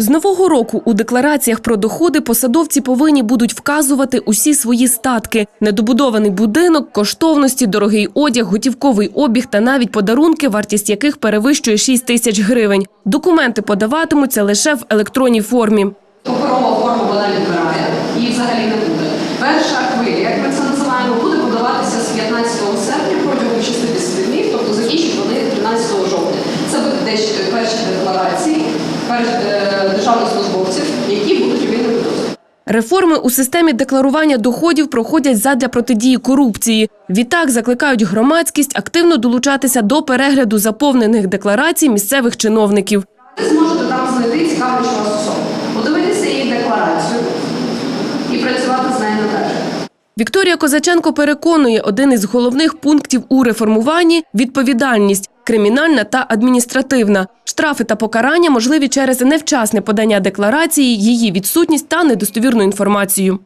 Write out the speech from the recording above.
З нового року у деклараціях про доходи посадовці повинні будуть вказувати усі свої статки: недобудований будинок, коштовності, дорогий одяг, готівковий обіг та навіть подарунки, вартість яких перевищує 6 тисяч гривень. Документи подаватимуться лише в електронній формі. Паперова форма вона відбирає, її взагалі не буде. Перша хвиля, як ми це називаємо, буде подаватися з 15 серпня протягом 60 днів, тобто закінчать вони 13 жовтня. Це будуть дещо перші декларації перш- Реформи у системі декларування доходів проходять задля протидії корупції. Відтак закликають громадськість активно долучатися до перегляду заповнених декларацій місцевих чиновників. Ви зможете там знайти цікавлячу вас особу, подивитися її декларацію і працювати з нею надалі. Вікторія Козаченко переконує, один із головних пунктів у реформуванні відповідальність кримінальна та адміністративна. Штрафи та покарання можливі через невчасне подання декларації, її відсутність та недостовірну інформацію.